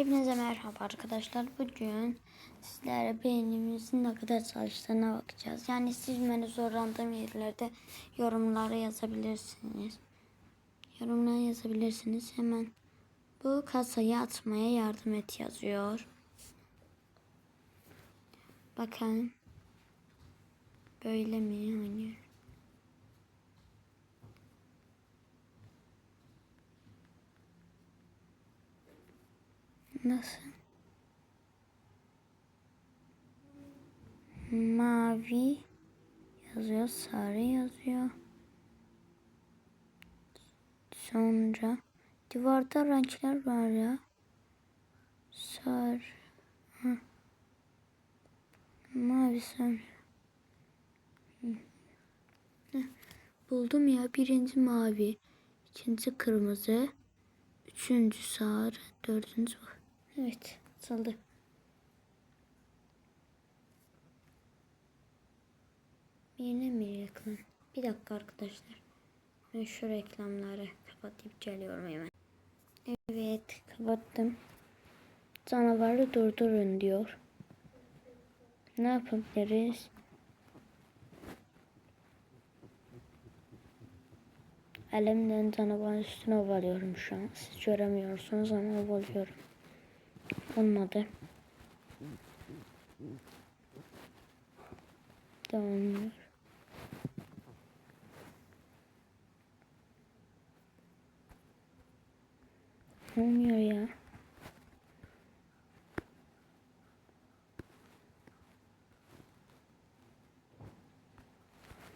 Hepinize merhaba arkadaşlar. Bugün sizlere beynimizin ne kadar çalıştığına bakacağız. Yani siz beni zorlandığım yerlerde yorumlara yazabilirsiniz. Yorumlara yazabilirsiniz. Hemen bu kasayı atmaya yardım et yazıyor. Bakın. Böyle mi oynuyor? Nasıl? Mavi yazıyor, sarı yazıyor. Sonra duvarda renkler var ya. Sarı. Hı. Mavi sarı. Buldum ya. Birinci mavi. ikinci kırmızı. Üçüncü sarı. Dördüncü Evet. Saldı. Yine mi reklam? Bir dakika arkadaşlar. Ben şu reklamları kapatıp geliyorum hemen. Evet kapattım. Canavarı durdurun diyor. Ne yapabiliriz? Elimden canavarın üstüne ovalıyorum şu an. Siz göremiyorsunuz ama ovalıyorum. Olmadı. Devam Olmuyor ya.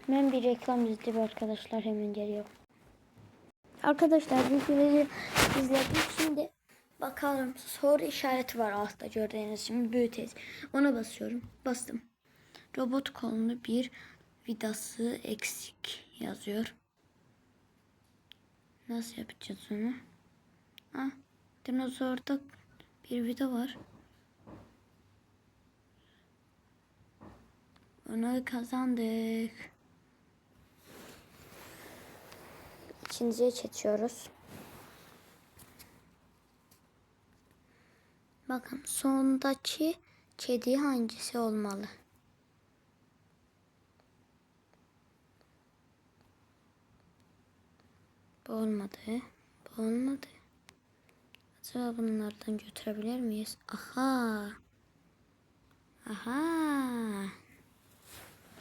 Ben bir reklam izledim arkadaşlar hemen geliyor. Arkadaşlar videoyu izledim. Şimdi bakalım soru işareti var altta gördüğünüz gibi büyüteceğiz. Ona basıyorum. Bastım. Robot kolunu bir vidası eksik yazıyor. Nasıl yapacağız onu? Ah, dinozorda bir vida var. Onu kazandık. İkinciye geçiyoruz. Bakın sondaki kedi hangisi olmalı? Bu olmadı. Bu olmadı. Acaba bunlardan götürebilir miyiz? Aha. Aha.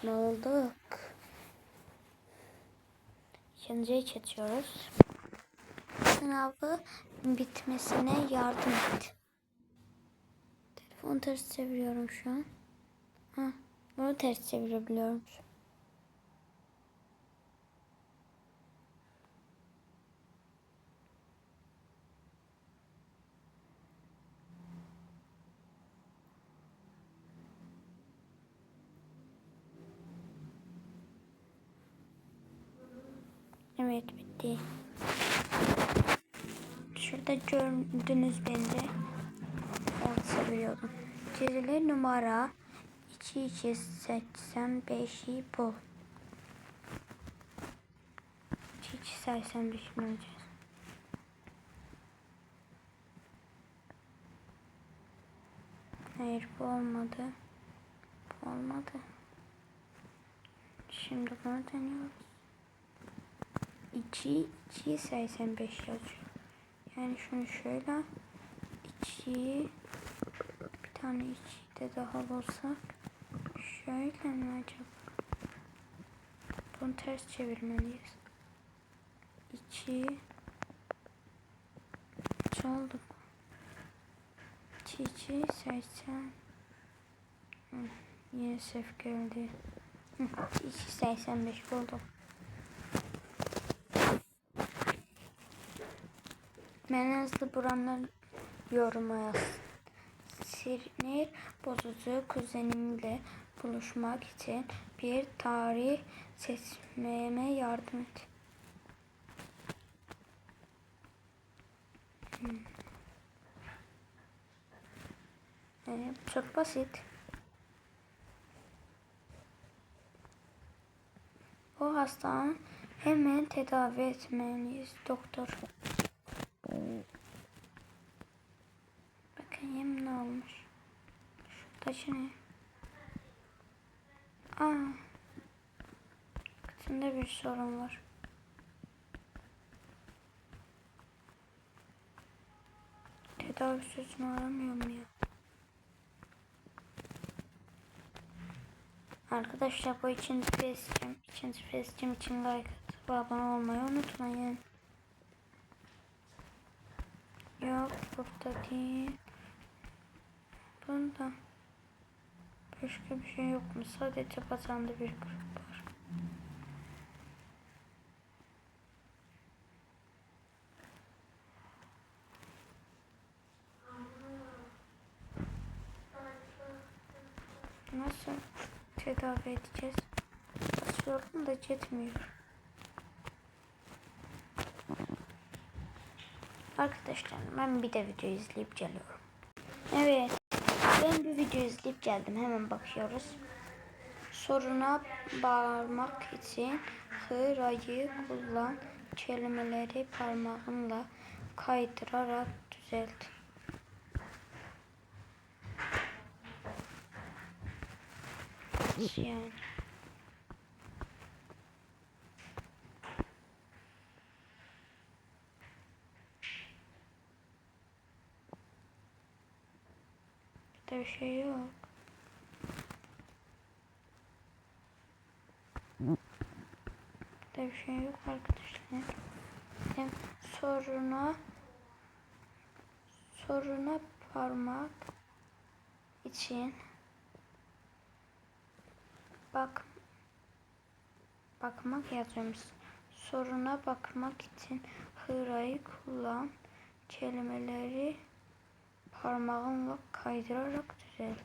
Ne olduk? İkinciye geçiyoruz. Sınavı bitmesine yardım et. Telefonu ters çeviriyorum şu an. Ha, bunu ters çevirebiliyorum. Evet bitti. Şurada gördünüz beni seviyorum. Çizili numara 2285'i bul. 2285 mi olacağız? Hayır bu olmadı. Bu olmadı. Şimdi bunu deniyoruz. 2 2 85 yazıyor. Yani şunu şöyle 2 bir tane 2 de daha bulsak şöyle mi acaba? Bunu ters çevirmeliyiz. 2 3 oldu. 2 2 80 Hı, Yine sef geldi. 2 85 buldum. Ben hızlı buranlar yoruma yaz. Sinir bozucu kuzenimle buluşmak için bir tarih seçmeme yardım et. Hmm. Yani çok basit. O hastanın hemen tedavi etmeliyiz doktor. olmuş. Şuradaki ne? Aa. Kıtında bir sorun var. Tedavi sözünü aramıyorum ya. Arkadaşlar bu için festim, için festim için like atıp abone olmayı unutmayın. Yok burada değil. Bunda. Başka bir şey yok mu? Sadece pazarda bir grup var. Nasıl tedavi edeceğiz? Açıyorum da yetmiyor. Arkadaşlar ben bir de video izleyip geliyorum. Evet. Ben bir video izleyip geldim. Hemen bakıyoruz. Soruna bağırmak için hırayı kullan. Kelimeleri parmağınla kaydırarak düzelt. Yani. Burada bir şey yok. Burada bir şey yok arkadaşlar. Hem soruna soruna parmak için bak bakmak yazıyormuş. Soruna bakmak için hırayı kullan. Kelimeleri parmağınla kaydırarak düzelt.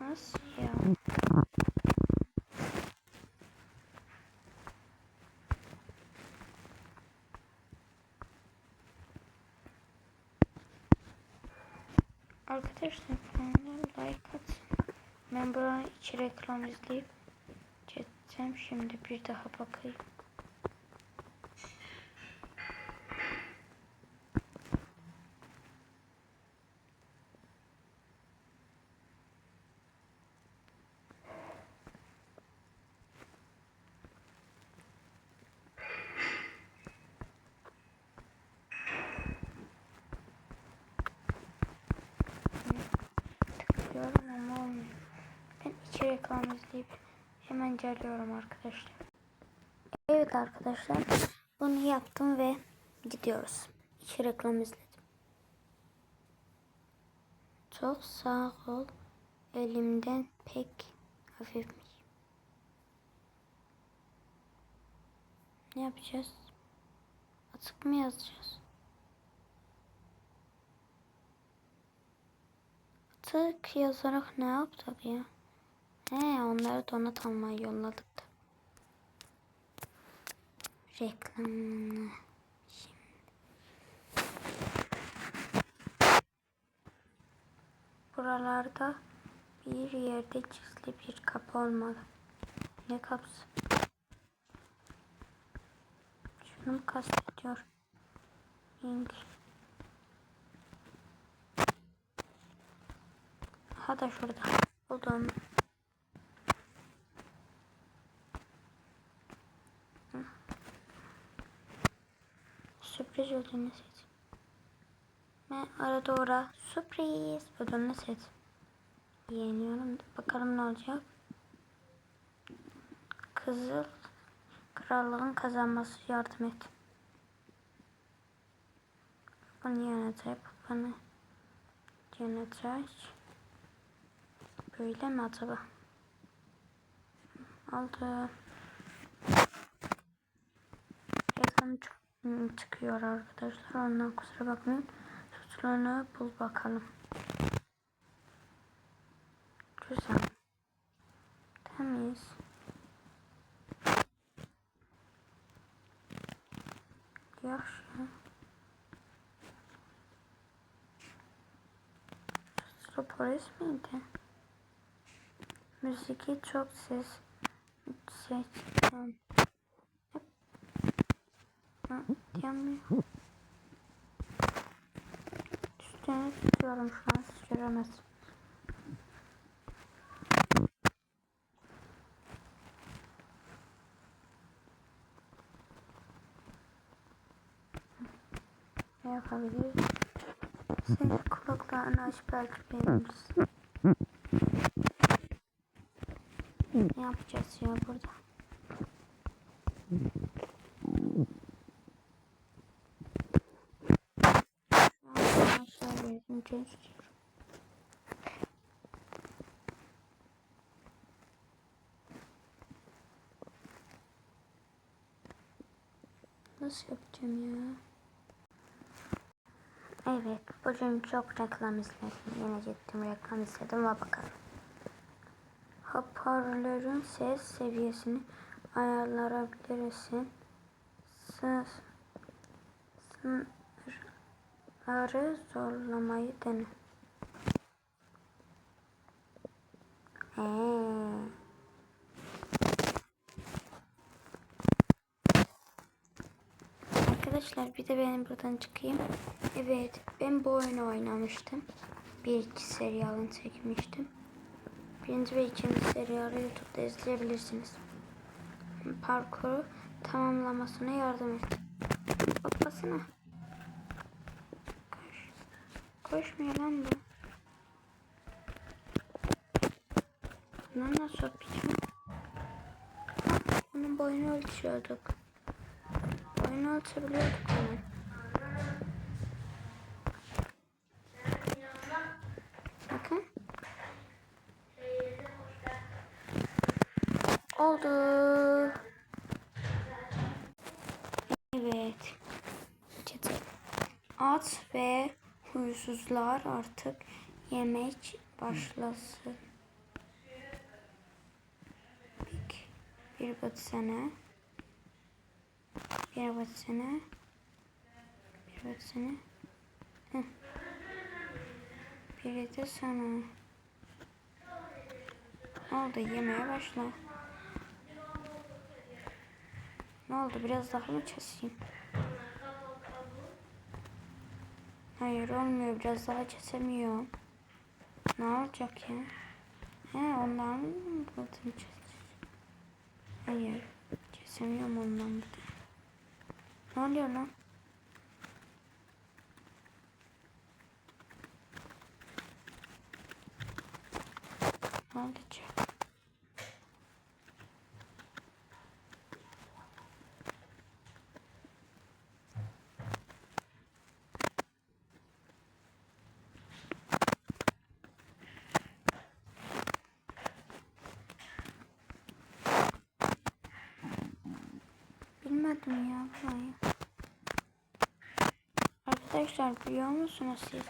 Nasıl ya? Arkadaşlar kanala like atın. Ben buranın içi reklam izleyip geçeceğim. Şimdi bir daha bakayım. Tıklıyorum ama olmuyor. Ben içi reklam izleyip hemen geliyorum arkadaşlar. Evet arkadaşlar bunu yaptım ve gidiyoruz. İçi reklam izledim. Çok sağ ol. Elimden pek hafifmiş. Ne yapacağız? Atık mı yazacağız? Atık yazarak ne yaptık ya? He onları donat almaya yolladık da. Reklamını. Şimdi. Buralarda bir yerde gizli bir kapı olmalı. Ne kapısı? Şunu mu kastediyor? İngiliz. Ha da şurada. Buldum. Hı. Sürpriz ödülünü seç. Ve arada ora sürpriz ödülünü seç. Yeniyorum. Bakalım ne olacak. Kızıl krallığın kazanması yardım et. Bunu yönetecek. Bunu yönetecek. Böyle mi acaba? Aldı. Reklam çık çıkıyor arkadaşlar. Ondan kusura bakmayın. Suçlarını bul bakalım. Güzel. Temiz. Yaxşı. Sıra polis miydi? Müziği çok ses seçtim. Yanmıyor. Üstüne tutuyorum şu an siz göremezsiniz. Ne yapabiliriz? Senin kulaklarını aç belki beğenirsin. Ne yapacağız ya burada? Şu an aşağı verdim gösteriyorum. Nasıl yapacağım ya? Evet, bugün çok reklam izledim. Yine gittim reklam izledim ve bakalım. Hoparlörün ses seviyesini ayarlayabilirsin. Sınırları zorlamayı dene. Ee. Arkadaşlar bir de benim buradan çıkayım. Evet ben bu oyunu oynamıştım. Bir iki serialını çekmiştim. Birinci ve ikinci serialı YouTube'da izleyebilirsiniz. Parkuru tamamlamasına yardım et. Bakmasana. Koş. Koşmuyor lan bu. Bunu nasıl yapacağım? Bunun boyunu ölçüyorduk. Boyunu ölçebiliyorduk onun. Bakın. Oldu. Evet. At ve huysuzlar artık yemek başlasın. Bir, bir bat sene. Bir bat sene. Bir bat sene. Heh. Biri de sana. Oldu yemeye başla. Ne oldu biraz daha mı keseyim? Hayır olmuyor biraz daha kesemiyorum. Ne olacak ya? He ondan mı buldum? Hayır kesemiyorum ondan bir de. Ne oluyor lan? Ne olacak? Bilmedim ya burayı. Arkadaşlar biliyor musunuz siz?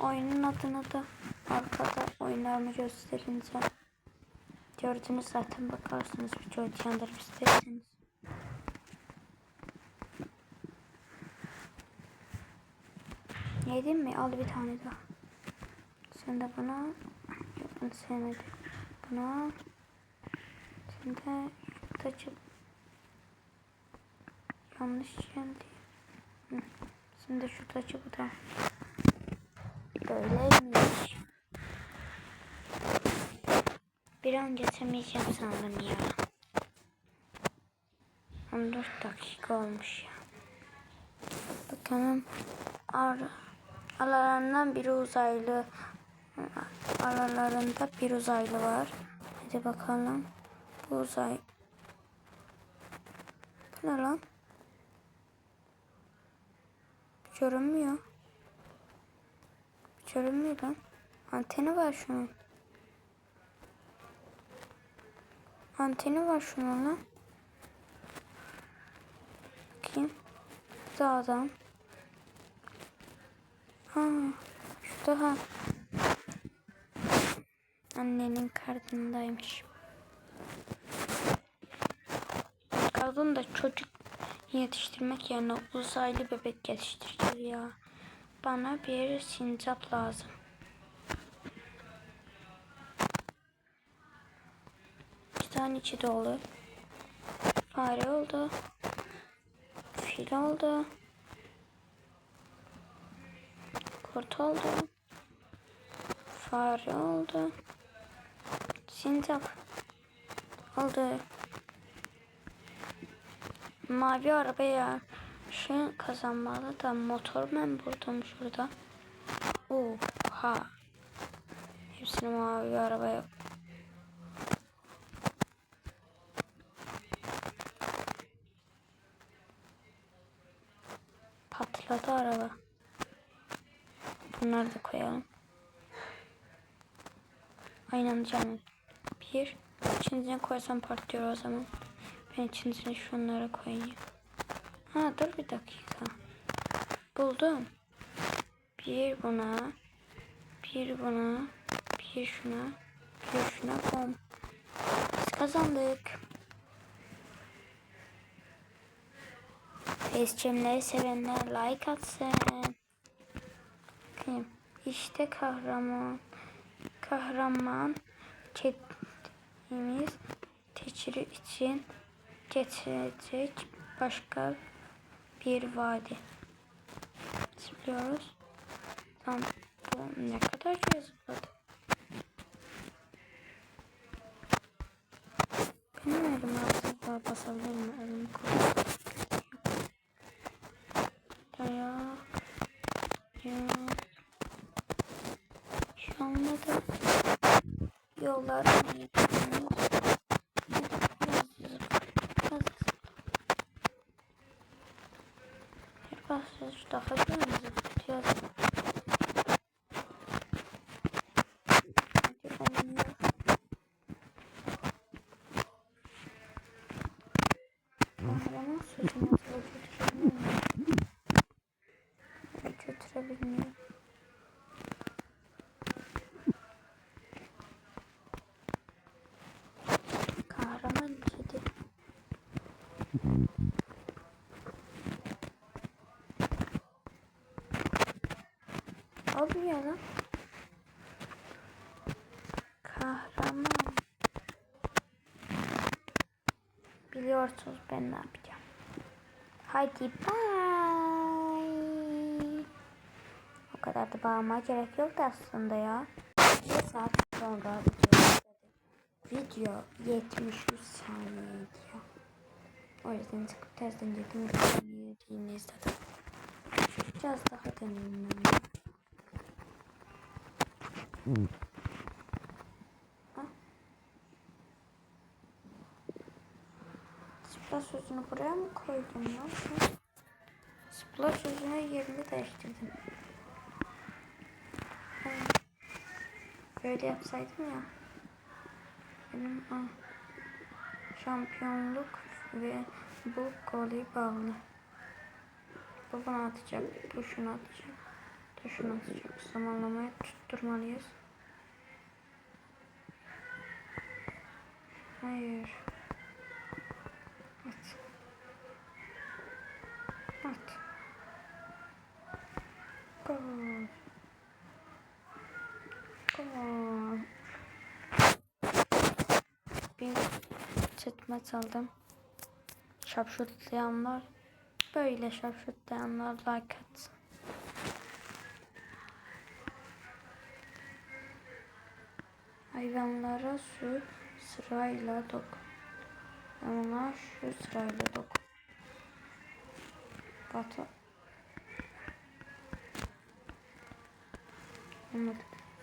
Oyunun adını da arkada oyunlarını gösterince gördünüz zaten bakarsınız videoyu yandırıp isterseniz. Yedin mi? Al bir tane daha. Sen de buna yok bunu sevmedim. Buna sen de taçı yanlış. Sen de şu taçı bu da. Böyleymiş. Bir an geçemeyeceğim sandım ya. 14 dakika olmuş ya. Bakalım. Ar aralarından biri uzaylı. Aralarında bir uzaylı var. Hadi bakalım. Bu uzay. Ne lan? Görünmüyor. Görünmüyor lan. Anteni var şunun. Anteni var şunun lan. Bakayım. Bu da adam. Ha, şu daha annenin karnındaymış. Kadın da çocuk yetiştirmek yerine uzaylı bebek geliştireceğiz ya. Bana bir sincap lazım. İki tane içi dolu. Fare oldu. Fil oldu. Kurt oldu. Fare oldu. Sincap oldu. Mavi arabaya şey kazanmalı da motor ben buldum şurada. Oha. Hepsini mavi arabaya patladı araba. Bunları da koyalım. Aynen canım. Bir. İçine koysam patlıyor o zaman. Ben içine şunları koyayım. Ha dur bir dakika. Buldum. Bir buna. Bir buna. Bir şuna. Bir şuna. Bom. Biz kazandık. Facecam'leri sevenler like atsın. Bakayım. İşte kahraman. Kahraman çetimiz teçhiri için getirecek başka bir vadi. Zıplıyoruz. Tamam. Bu ne kadar zıpladı. Benim elim aslında basabilir mi? Elimi koyayım. Dayak. Ya. Şu anda da yollar gidiyoruz. Daha biraz gidiyoruz. Hadi olmuyor. Kahraman sözünü nasıl götürebilmiyor. Götürebilmiyor. Kahraman kedi. Lan. Kahraman. Biliyorsunuz ben ne yapacağım. Haydi bye. O kadar da bağırmaya gerek yoktu aslında ya. Bir saat sonra video izledim. Video 73 saniyeydi ya. O yüzden çıkıp tersten dedim. Videoyu izledim. Biraz daha deneyim Zıpla sözünü buraya mı koydum lan? sen? Zıpla sözünü yerini değiştirdim. Böyle yapsaydım ya. Benim şampiyonluk ve bu golü bağlı. Bu bunu atacak, bu şunu atacak, bu şunu atacak. Zamanlamayı tutturmalıyız. Hayır. At. At. Gol. Gol. Bir çıtmaç aldım. Şapşurtlayanlar böyle şapşurtlayanlar like atsın. Hayvanlara su sırayla dok. Ona şu sırayla dok. Batı.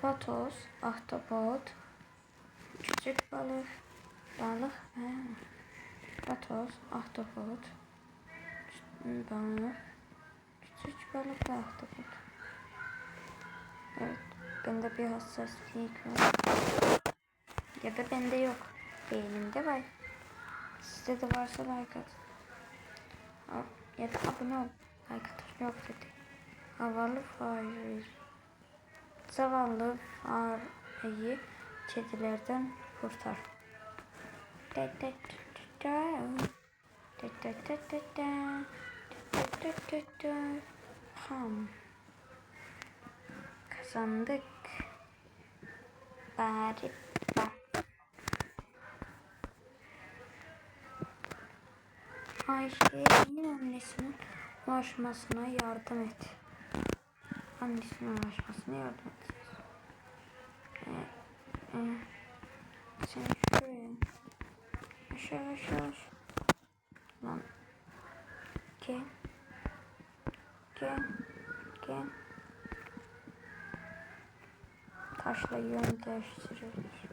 Vatoz, ahtapot, küçük balık, balık, he. Vatoz, ahtapot, balık, küçük balık ve ahtapot. Evet, bende bir hassasiyet var. Ya da bende yok. Beynimde var. Sizde de varsa like at. Ya da abone ol. Like atır yok dedi. Havalı fare. Zavallı fareyi kedilerden kurtar. De, de, de, Ayşe'nin annesinin ulaşmasına yardım et. Annesinin ulaşmasına yardım et. Ee, e, sen şuraya. Aşağı aşağı. Lan. Gel. Gel. Gel. Taşla yön değiştiriyoruz.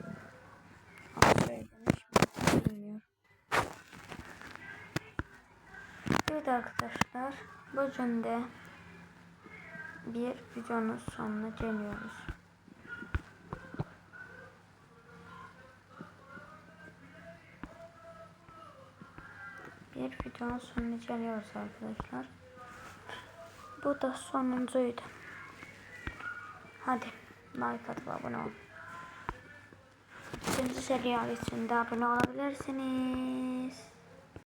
Evet arkadaşlar. Bugün de bir videonun sonuna geliyoruz. Bir videonun sonuna geliyoruz arkadaşlar. Bu da sonuncuydu. Hadi like atıp abone ol. İkinci seri ailesinde abone olabilirsiniz.